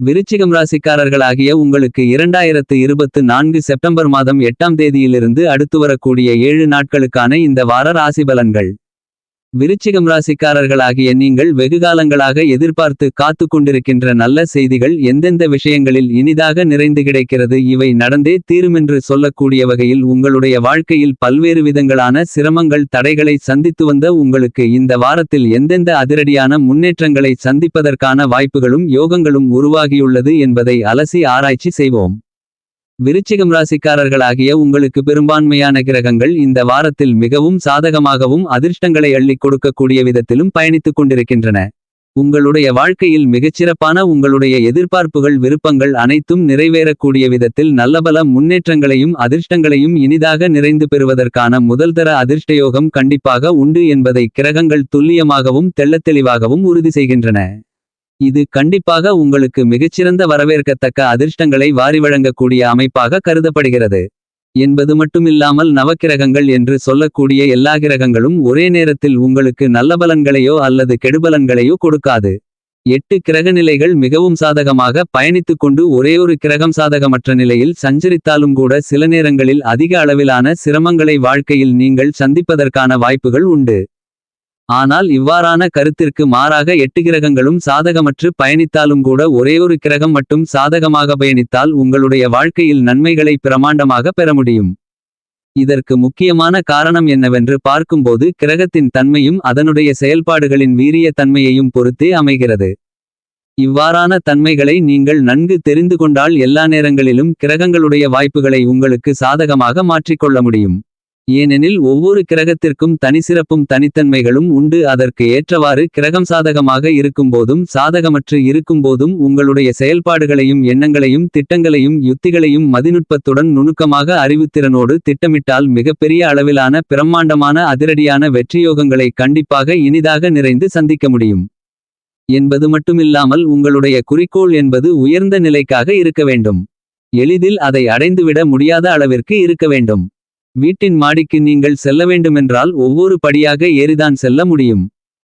விருச்சிகம் ராசிக்காரர்களாகிய உங்களுக்கு இரண்டாயிரத்து இருபத்து நான்கு செப்டம்பர் மாதம் எட்டாம் தேதியிலிருந்து அடுத்து வரக்கூடிய ஏழு நாட்களுக்கான இந்த வார ராசி பலன்கள். விருச்சிகம் ராசிக்காரர்களாகிய நீங்கள் வெகுகாலங்களாக எதிர்பார்த்து காத்து கொண்டிருக்கின்ற நல்ல செய்திகள் எந்தெந்த விஷயங்களில் இனிதாக நிறைந்து கிடைக்கிறது இவை நடந்தே தீருமென்று சொல்லக்கூடிய வகையில் உங்களுடைய வாழ்க்கையில் பல்வேறு விதங்களான சிரமங்கள் தடைகளை சந்தித்து வந்த உங்களுக்கு இந்த வாரத்தில் எந்தெந்த அதிரடியான முன்னேற்றங்களை சந்திப்பதற்கான வாய்ப்புகளும் யோகங்களும் உருவாகியுள்ளது என்பதை அலசி ஆராய்ச்சி செய்வோம். விருச்சிகம் ராசிக்காரர்களாகிய உங்களுக்கு பெரும்பான்மையான கிரகங்கள் இந்த வாரத்தில் மிகவும் சாதகமாகவும் அதிர்ஷ்டங்களை அள்ளிக் கொடுக்கக்கூடிய விதத்திலும் பயணித்துக் கொண்டிருக்கின்றன. உங்களுடைய வாழ்க்கையில் மிகச்சிறப்பான உங்களுடைய எதிர்பார்ப்புகள் விருப்பங்கள் அனைத்தும் நிறைவேறக்கூடிய விதத்தில் நல்லபல முன்னேற்றங்களையும் அதிர்ஷ்டங்களையும் இனிதாக நிறைந்து பெறுவதற்கான முதல்தர அதிர்ஷ்டயோகம் கண்டிப்பாக உண்டு என்பதை கிரகங்கள் துல்லியமாகவும் தெள்ளத்தெளிவாகவும் உறுதி செய்கின்றன. இது கண்டிப்பாக உங்களுக்கு மிகச்சிறந்த வரவேற்கத்தக்க அதிர்ஷ்டங்களை வாரி வழங்கக்கூடிய அமைப்பாக கருதப்படுகிறது. என்பது மட்டுமில்லாமல் நவக்கிரகங்கள் என்று சொல்லக்கூடிய எல்லா கிரகங்களும் ஒரே நேரத்தில் உங்களுக்கு நல்ல பலன்களையோ அல்லது கெடுபலன்களையோ கொடுக்காது. எட்டு கிரகநிலைகள் மிகவும் சாதகமாக பயணித்துக் கொண்டு ஒரேயொரு கிரகம் சாதகமற்ற நிலையில் சஞ்சரித்தாலும் கூட சில நேரங்களில் அதிக அளவிலான சிரமங்களை வாழ்க்கையில் நீங்கள் சந்திப்பதற்கான வாய்ப்புகள் உண்டு. ஆனால் இவ்வாறான கருத்திற்கு மாறாக எட்டு கிரகங்களும் சாதகமற்று பயணித்தாலும் கூட ஒரேயொரு கிரகம் மட்டும் சாதகமாக பயணித்தால் உங்களுடைய வாழ்க்கையில் நன்மைகளை பிரமாண்டமாக பெற முடியும். இதற்கு முக்கியமான காரணம் என்னவென்று பார்க்கும்போது கிரகத்தின் தன்மையும் அதனுடைய செயல்பாடுகளின் வீரிய தன்மையையும் பொறுத்தே அமைகிறது. இவ்வாறான தன்மைகளை நீங்கள் நன்கு தெரிந்து கொண்டால் எல்லா நேரங்களிலும் கிரகங்களுடைய வாய்ப்புகளை உங்களுக்கு சாதகமாக மாற்றிக்கொள்ள முடியும். ஏனெனில் ஒவ்வொரு கிரகத்திற்கும் தனிசிறப்பும் தனித்தன்மைகளும் உண்டு. அதற்கு ஏற்றவாறு கிரகம் சாதகமாக இருக்கும்போதும் சாதகமற்று இருக்கும்போதும் உங்களுடைய செயல்பாடுகளையும் எண்ணங்களையும் திட்டங்களையும் யுத்திகளையும் மதிநுட்பத்துடன் நுணுக்கமாக அறிவுத்திறனோடு திட்டமிட்டால் மிகப்பெரிய அளவிலான பிரம்மாண்டமான அதிரடியான வெற்றியோகங்களை கண்டிப்பாக இனிதாக நிறைந்து சந்திக்க முடியும். என்பது மட்டுமில்லாமல் உங்களுடைய குறிக்கோள் என்பது உயர்ந்த நிலைக்காக இருக்க வேண்டும். எளிதில் அதை அடைந்துவிட முடியாத அளவிற்கு இருக்க வேண்டும். வீட்டின் மாடிக்கு நீங்கள் செல்ல வேண்டுமென்றால் ஒவ்வொரு படியாக ஏறிதான் செல்ல முடியும்.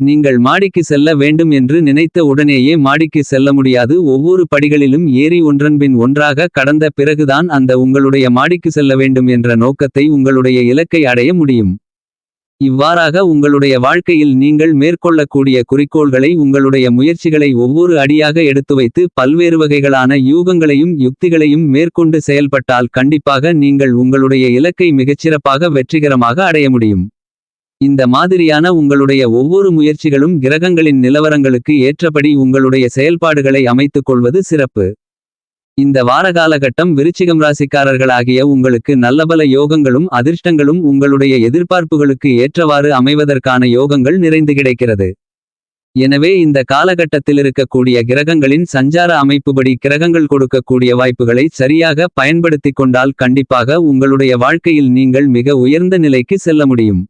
நீங்கள் மாடிக்கு செல்ல வேண்டும் என்று நினைத்த உடனேயே மாடிக்கு செல்ல முடியாது. ஒவ்வொரு படிகளிலும் ஏறி ஒன்றன்பின் ஒன்றாக கடந்த பிறகுதான் அந்த உங்களுடைய மாடிக்கு செல்ல வேண்டும் என்ற நோக்கத்தை உங்களுடைய இலக்கை அடைய முடியும். இவ்வாறாக உங்களுடைய வாழ்க்கையில் நீங்கள் மேற்கொள்ளக்கூடிய குறிக்கோள்களை உங்களுடைய முயற்சிகளை ஒவ்வொரு அடியாக எடுத்து வைத்து பல்வேறு வகைகளான யூகங்களையும் யுக்திகளையும் மேற்கொண்டு செயல்பட்டால் கண்டிப்பாக நீங்கள் உங்களுடைய இலக்கை மிகச்சிறப்பாக வெற்றிகரமாக அடைய முடியும். இந்த மாதிரியான உங்களுடைய ஒவ்வொரு முயற்சிகளும் கிரகங்களின் நிலவரங்களுக்கு ஏற்றபடி உங்களுடைய செயல்பாடுகளை அமைத்துக் கொள்வது சிறப்பு. இந்த வார காலகட்டம் விருச்சிகம் ராசிக்காரர்களாகிய உங்களுக்கு நல்லபல யோகங்களும் அதிர்ஷ்டங்களும் உங்களுடைய எதிர்பார்ப்புகளுக்கு ஏற்றவாறு அமைவதற்கான யோகங்கள் நிறைந்து கிடைக்கிறது. எனவே இந்த காலகட்டத்தில் இருக்கக்கூடிய கிரகங்களின் சஞ்சார அமைப்புபடி கிரகங்கள் கொடுக்கக்கூடிய வாய்ப்புகளை சரியாக பயன்படுத்திக் கொண்டால் கண்டிப்பாக உங்களுடைய வாழ்க்கையில் நீங்கள் மிக உயர்ந்த நிலைக்கு செல்ல முடியும்.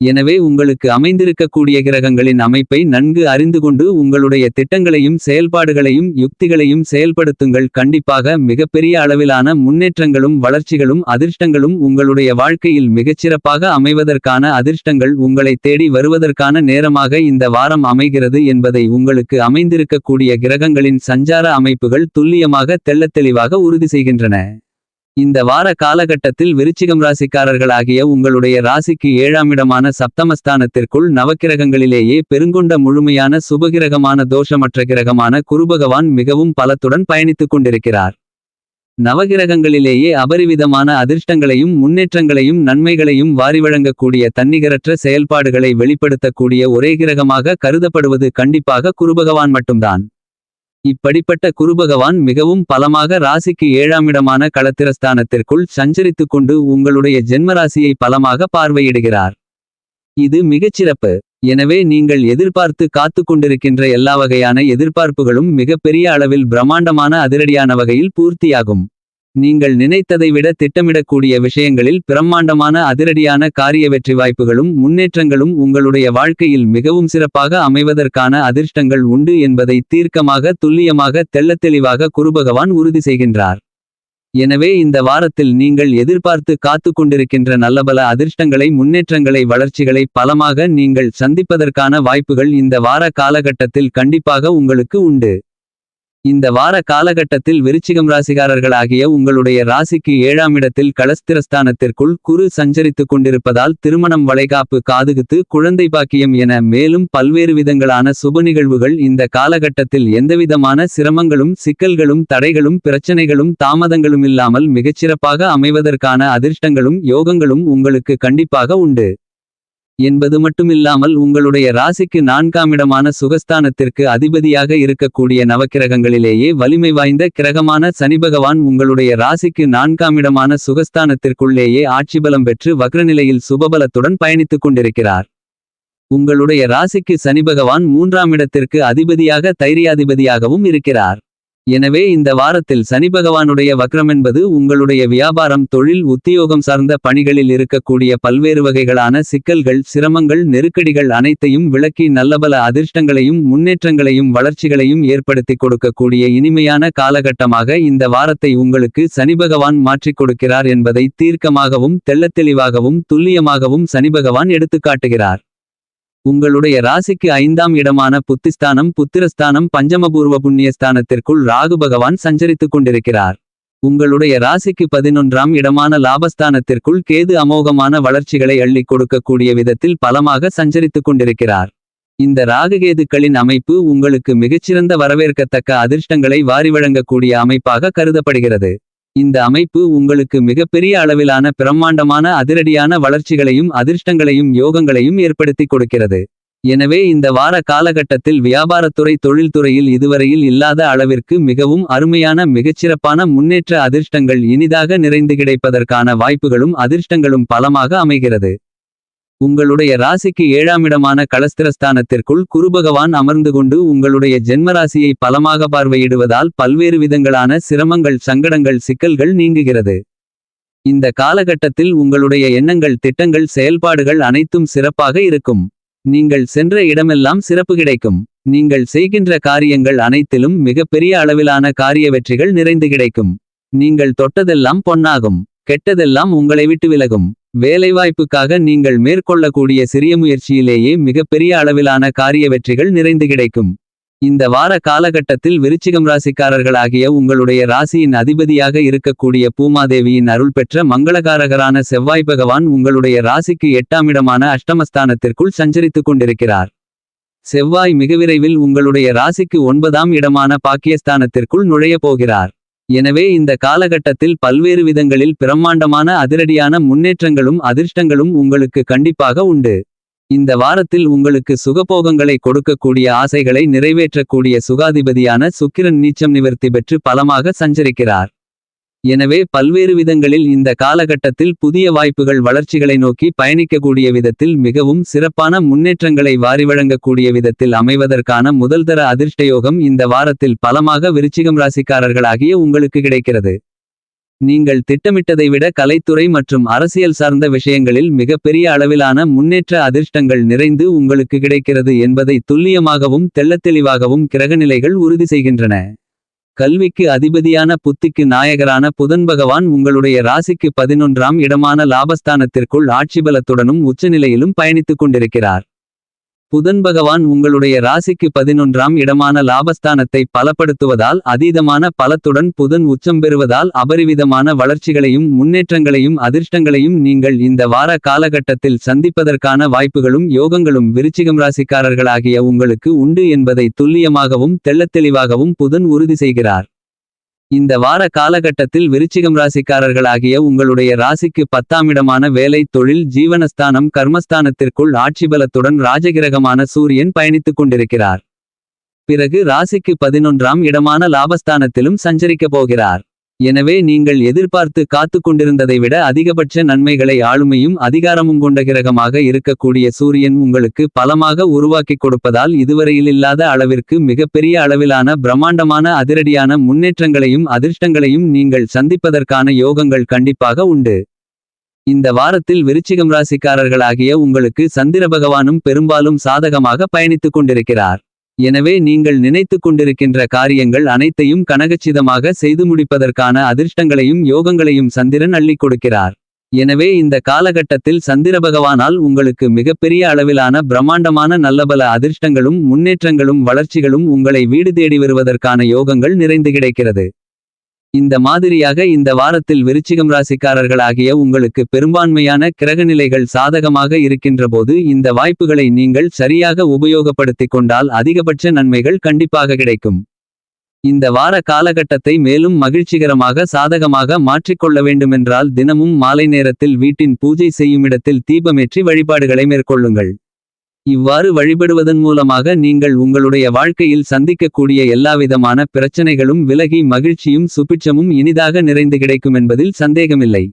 எனவே உங்களுக்கு அமைந்திருக்கக்கூடிய கிரகங்களின் அமைப்பை நன்கு அறிந்து கொண்டு உங்களுடைய திட்டங்களையும் செயல்பாடுகளையும் யுக்திகளையும் செயல்படுத்துங்கள். கண்டிப்பாக மிகப்பெரிய அளவிலான முன்னேற்றங்களும் வளர்ச்சிகளும் அதிர்ஷ்டங்களும் உங்களுடைய வாழ்க்கையில் மிகச்சிறப்பாக அமைவதற்கான அதிர்ஷ்டங்கள் உங்களை தேடி வருவதற்கான நேரமாக இந்த வாரம் அமைகிறது என்பதை உங்களுக்கு அமைந்திருக்கக்கூடிய கிரகங்களின் சஞ்சார அமைப்புகள் துல்லியமாக தெள்ளத்தெளிவாக உறுதி செய்கின்றன. இந்த வார காலகட்டத்தில் விருச்சிகம் ராசிக்காரர்களாகிய உங்களுடைய ராசிக்கு ஏழாமிடமான சப்தமஸ்தானத்திற்குள் நவக்கிரகங்களிலேயே பெருங்கொண்ட முழுமையான சுபகிரகமான தோஷமற்ற கிரகமான குருபகவான் மிகவும் பலத்துடன் பயணித்துக் கொண்டிருக்கிறார். நவகிரகங்களிலேயே அபரிவிதமான அதிர்ஷ்டங்களையும் முன்னேற்றங்களையும் நன்மைகளையும் வாரி வழங்கக்கூடிய தன்னிகரற்ற செயல்பாடுகளை வெளிப்படுத்தக்கூடிய ஒரே கிரகமாக கருதப்படுவது கண்டிப்பாக குருபகவான் மட்டும்தான். இப்படிப்பட்ட குருபகவான் மிகவும் பலமாக ராசிக்கு ஏழாமிடமான களத்திரஸ்தானத்திற்குள் சஞ்சரித்துக் கொண்டு உங்களுடைய ஜென்மராசியை பலமாக பார்வையிடுகிறார். இது மிகச்சிறப்பு எனவே நீங்கள் எதிர்பார்த்து காத்து கொண்டிருக்கின்ற எல்லா வகையான எதிர்பார்ப்புகளும் மிகப்பெரிய அளவில் பிரம்மாண்டமான அதிரடியான வகையில் பூர்த்தியாகும். நீங்கள் நினைத்ததை விட திட்டமிடக்கூடிய விஷயங்களில் பிரம்மாண்டமான அதிரடியான காரிய வெற்றி வாய்ப்புகளும் முன்னேற்றங்களும் உங்களுடைய வாழ்க்கையில் மிகவும் சிறப்பாக அமைவதற்கான அதிர்ஷ்டங்கள் உண்டு என்பதை தீர்க்கமாக துல்லியமாக தெள்ளத்தெளிவாக குருபகவான் உறுதி செய்கின்றார். எனவே இந்த வாரத்தில் நீங்கள் எதிர்பார்த்து காத்து கொண்டிருக்கின்ற நல்லபல அதிர்ஷ்டங்களை முன்னேற்றங்களை வளர்ச்சிகளை பலமாக நீங்கள் சந்திப்பதற்கான வாய்ப்புகள் இந்த வார காலகட்டத்தில் கண்டிப்பாக உங்களுக்கு உண்டு. இந்த வார காலகட்டத்தில் விருச்சிகம் ராசிகாரர்களாகிய உங்களுடைய ராசிக்கு ஏழாம் இடத்தில் களஸ்திரஸ்தானத்திற்குள் குரு சஞ்சரித்துக் கொண்டிருப்பதால் திருமணம் வளைகாப்பு காதுகுத்து குழந்தை பாக்கியம் என மேலும் பல்வேறு விதங்களான சுப நிகழ்வுகள் இந்த காலகட்டத்தில் எந்தவிதமான சிரமங்களும் சிக்கல்களும் தடைகளும் பிரச்சனைகளும் தாமதங்களும் இல்லாமல் மிகச்சிறப்பாக அமைவதற்கான அதிர்ஷ்டங்களும் யோகங்களும் உங்களுக்கு கண்டிப்பாக உண்டு. என்பது மட்டுமில்லாமல் உங்களுடைய ராசிக்கு நான்காமிடமான சுகஸ்தானத்திற்கு அதிபதியாக இருக்கக்கூடிய நவக்கிரகங்களிலேயே வலிமை வாய்ந்த கிரகமான சனிபகவான் உங்களுடைய ராசிக்கு நான்காமிடமான சுகஸ்தானத்திற்குள்ளேயே ஆட்சிபலம் பெற்று வக்ரநிலையில் சுபபலத்துடன் பயணித்துக் கொண்டிருக்கிறார். உங்களுடைய ராசிக்கு சனிபகவான் மூன்றாம் இடத்திற்கு அதிபதியாக தைரியாதிபதியாகவும் இருக்கிறார். எனவே இந்த வாரத்தில் சனி பகவானுடைய வக்ரமென்பது உங்களுடைய வியாபாரம் தொழில் உத்தியோகம் சார்ந்த பணிகளில் இருக்கக்கூடிய பல்வேறு வகைகளான சிக்கல்கள் சிரமங்கள் நெருக்கடிகள் அனைத்தையும் விளக்கி நல்லபல அதிர்ஷ்டங்களையும் முன்னேற்றங்களையும் வளர்ச்சிகளையும் ஏற்படுத்திக் கொடுக்கக்கூடிய இனிமையான காலகட்டமாக இந்த வாரத்தை உங்களுக்கு சனி பகவான் மாற்றிக் கொடுக்கிறார் என்பதை தீர்க்கமாகவும் தெள்ளத்தெளிவாகவும் துல்லியமாகவும் சனி பகவான் எடுத்துக்காட்டுகிறார் உங்களுடைய ராசிக்கு ஐந்தாம் இடமான புத்திஸ்தானம் புத்திரஸ்தானம் பஞ்சமபூர்வ புண்ணியஸ்தானத்திற்குள் ராகு பகவான் சஞ்சரித்துக் கொண்டிருக்கிறார். உங்களுடைய ராசிக்கு பதினொன்றாம் இடமான லாபஸ்தானத்திற்குள் கேது அமோகமான வளர்ச்சிகளை அள்ளிக் கொடுக்கக்கூடிய விதத்தில் பலமாக சஞ்சரித்துக் கொண்டிருக்கிறார். இந்த ராகுகேதுக்களின் அமைப்பு உங்களுக்கு மிகச்சிறந்த வரவேற்கத்தக்க அதிர்ஷ்டங்களை வாரி வழங்கக்கூடிய அமைப்பாக கருதப்படுகிறது. இந்த அமைப்பு உங்களுக்கு மிகப்பெரிய அளவிலான பிரம்மாண்டமான அதிரடியான வளர்ச்சிகளையும் அதிர்ஷ்டங்களையும் யோகங்களையும் ஏற்படுத்திக் கொடுக்கிறது. எனவே இந்த வார காலகட்டத்தில் வியாபாரத்துறை தொழில்துறையில் இதுவரையில் இல்லாத அளவிற்கு மிகவும் அருமையான மிகச்சிறப்பான முன்னேற்ற அதிர்ஷ்டங்கள் இனிதாக நிறைந்து கிடைப்பதற்கான வாய்ப்புகளும் அதிர்ஷ்டங்களும் பலமாக அமைகிறது. உங்களுடைய ராசிக்கு ஏழாம் இடமான களஸ்திரஸ்தானத்திற்குள் குருபகவான் அமர்ந்து கொண்டு உங்களுடைய ஜென்மராசியை பலமாக பார்வையிடுவதால் பல்வேறு விதங்களான சிரமங்கள் சங்கடங்கள் சிக்கல்கள் நீங்குகிறது. இந்த காலகட்டத்தில் உங்களுடைய எண்ணங்கள் திட்டங்கள் செயல்பாடுகள் அனைத்தும் சிறப்பாக இருக்கும். நீங்கள் சென்ற இடமெல்லாம் சிறப்பு கிடைக்கும். நீங்கள் செய்கின்ற காரியங்கள் அனைத்திலும் மிகப்பெரிய அளவிலான காரிய வெற்றிகள் நிறைந்து கிடைக்கும். நீங்கள் தொட்டதெல்லாம் பொன்னாகும். கெட்டதெல்லாம் உங்களை விட்டு விலகும். வேலைவாய்ப்புக்காக நீங்கள் மேற்கொள்ளக்கூடிய சிறிய முயற்சியிலேயே மிகப்பெரிய அளவிலான காரிய வெற்றிகள் நிறைந்து கிடைக்கும். இந்த வார காலகட்டத்தில் விருச்சிகம் ராசிக்காரர்களாகிய உங்களுடைய ராசியின் அதிபதியாக இருக்கக்கூடிய பூமாதேவியின் அருள் பெற்ற மங்களகாரகரான செவ்வாய் பகவான் உங்களுடைய ராசிக்கு எட்டாம் இடமான அஷ்டமஸ்தானத்திற்குள் சஞ்சரித்துக் கொண்டிருக்கிறார். செவ்வாய் மிக விரைவில் உங்களுடைய ராசிக்கு ஒன்பதாம் இடமான பாக்கியஸ்தானத்திற்குள் நுழையப் போகிறார். எனவே இந்த காலகட்டத்தில் பல்வேறு விதங்களில் பிரம்மாண்டமான அதிரடியான முன்னேற்றங்களும் அதிர்ஷ்டங்களும் உங்களுக்கு கண்டிப்பாக உண்டு. இந்த வாரத்தில் உங்களுக்கு சுகபோகங்களை கொடுக்கக்கூடிய ஆசைகளை நிறைவேற்றக்கூடிய சுகாதிபதியான சுக்கிரன் நீச்சம் நிவர்த்தி பெற்று பலமாக சஞ்சரிக்கிறார். எனவே பல்வேறு விதங்களில் இந்த காலகட்டத்தில் புதிய வாய்ப்புகள் வளர்ச்சிகளை நோக்கி பயணிக்கக்கூடிய விதத்தில் மிகவும் சிறப்பான முன்னேற்றங்களை வாரி வழங்கக்கூடிய விதத்தில் அமைவதற்கான முதல்தர அதிர்ஷ்டயோகம் இந்த வாரத்தில் பலமாக விருச்சிகம் ராசிக்காரர்களாகிய உங்களுக்கு கிடைக்கிறது. நீங்கள் திட்டமிட்டதை விட கலைத்துறை மற்றும் அரசியல் சார்ந்த விஷயங்களில் மிகப்பெரிய அளவிலான முன்னேற்ற அதிர்ஷ்டங்கள் நிறைந்து உங்களுக்கு கிடைக்கிறது என்பதை துல்லியமாகவும் தெள்ளத்தெளிவாகவும் கிரகநிலைகள் உறுதி செய்கின்றன. கல்விக்கு அதிபதியான புத்திக்கு நாயகரான புதன் பகவான் உங்களுடைய ராசிக்கு பதினொன்றாம் இடமான லாபஸ்தானத்திற்குள் ஆட்சிபலத்துடனும் உச்சநிலையிலும் பயணித்துக் கொண்டிருக்கிறார். புதன் பகவான் உங்களுடைய ராசிக்கு பதினொன்றாம் இடமான லாபஸ்தானத்தை பலப்படுத்துவதால் அதீதமான பலத்துடன் புதன் உச்சம் பெறுவதால் அபரிவிதமான வளர்ச்சிகளையும் முன்னேற்றங்களையும் அதிர்ஷ்டங்களையும் நீங்கள் இந்த வார காலகட்டத்தில் சந்திப்பதற்கான வாய்ப்புகளும் யோகங்களும் விருச்சிகம் ராசிக்காரர்களாகிய உங்களுக்கு உண்டு என்பதை துல்லியமாகவும் தெள்ளத்தெளிவாகவும் புதன் உறுதி செய்கிறார். இந்த வார காலகட்டத்தில் விருச்சிகம் ராசிக்காரர்களாகிய உங்களுடைய ராசிக்கு பத்தாம் இடமான வேலை தொழில் ஜீவனஸ்தானம் கர்மஸ்தானத்திற்குள் ஆட்சிபலத்துடன் ராஜகிரகமான சூரியன் பயணித்துக் கொண்டிருக்கிறார். பிறகு ராசிக்கு பதினொன்றாம் இடமான லாபஸ்தானத்திலும் சஞ்சரிக்கப் போகிறார். எனவே நீங்கள் எதிர்பார்த்து காத்து கொண்டிருந்ததை விட அதிகபட்ச நன்மைகளை ஆளுமையும் அதிகாரமும் கொண்ட கிரகமாக இருக்கக்கூடிய சூரியன் உங்களுக்கு பலமாக உருவாக்கிக் கொடுப்பதால் இதுவரையில் இல்லாத அளவிற்கு மிகப்பெரிய அளவிலான பிரம்மாண்டமான அதிரடியான முன்னேற்றங்களையும் அதிர்ஷ்டங்களையும் நீங்கள் சந்திப்பதற்கான யோகங்கள் கண்டிப்பாக உண்டு. இந்த வாரத்தில் விருச்சிகம் ராசிக்காரர்களாகிய உங்களுக்கு சந்திர பகவானும் பெரும்பாலும் சாதகமாக பயணித்துக் கொண்டிருக்கிறார். எனவே நீங்கள் நினைத்துக் கொண்டிருக்கின்ற காரியங்கள் அனைத்தையும் கனகச்சிதமாக செய்து முடிப்பதற்கான அதிர்ஷ்டங்களையும் யோகங்களையும் சந்திரன் அள்ளிக் கொடுக்கிறார். எனவே இந்த காலகட்டத்தில் சந்திர பகவானால் உங்களுக்கு மிகப்பெரிய அளவிலான பிரம்மாண்டமான நல்லபல அதிர்ஷ்டங்களும் முன்னேற்றங்களும் வளர்ச்சிகளும் உங்களை வீடு தேடி வருவதற்கான யோகங்கள் நிறைந்து கிடைக்கிறது. இந்த மாதிரியாக இந்த வாரத்தில் விருச்சிகம் ராசிக்காரர்களாகிய உங்களுக்கு பெரும்பான்மையான கிரகநிலைகள் சாதகமாக இருக்கின்றபோது இந்த வாய்ப்புகளை நீங்கள் சரியாக உபயோகப்படுத்திக் கொண்டால் அதிகபட்ச நன்மைகள் கண்டிப்பாக கிடைக்கும். இந்த வார காலகட்டத்தை மேலும் மகிழ்ச்சிகரமாக சாதகமாக மாற்றிக்கொள்ள வேண்டுமென்றால் தினமும் மாலை நேரத்தில் வீட்டின் பூஜை செய்யுமிடத்தில் தீபமேற்றி வழிபாடுகளை மேற்கொள்ளுங்கள். இவ்வாறு வழிபடுவதன் மூலமாக நீங்கள் உங்களுடைய வாழ்க்கையில் சந்திக்கக்கூடிய எல்லாவிதமான பிரச்சனைகளும் விலகி மகிழ்ச்சியும் சுபிட்சமும் இனிதாக நிறைந்து கிடைக்கும் என்பதில் சந்தேகமில்லை.